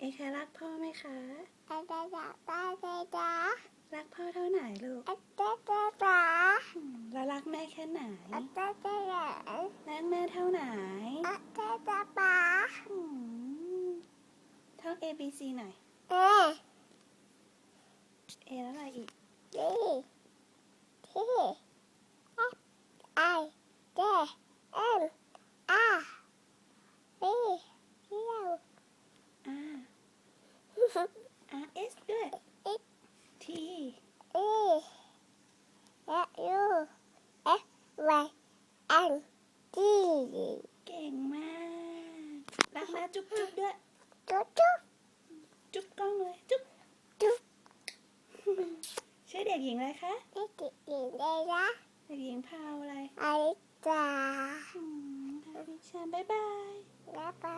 เอแครักพ่อไหมคะอาจารย์ป้าเจจ้ารักพ่อเท่าไหนลูกอาจารย์ป้าอืมแล้วรักแม่แค่ไหนอาจารย์ป้ารักแม่เท่าไหนอาจารย์ป้าอืมท่อง A B C หน่อยเอ A แล้วอะไรอีกดีทีเอฟไอเจเอ็มอาบีเที่ยว R R S ด้วย T อีเอยูเอฟวายเอ็นจีเก่งมากรักนะจุ๊บจุ๊บด้วย จุ๊บจุ๊บจุ๊บกล้องเลยจุ๊บจุ๊บชื่อเด็กหญิงอะไรคะนี่ติดอีกเลยนะเด็กหญิงพาวอะไรไอ้จ้าอืมค่ะดิฉันบ๊ายบายบ๊ายบาย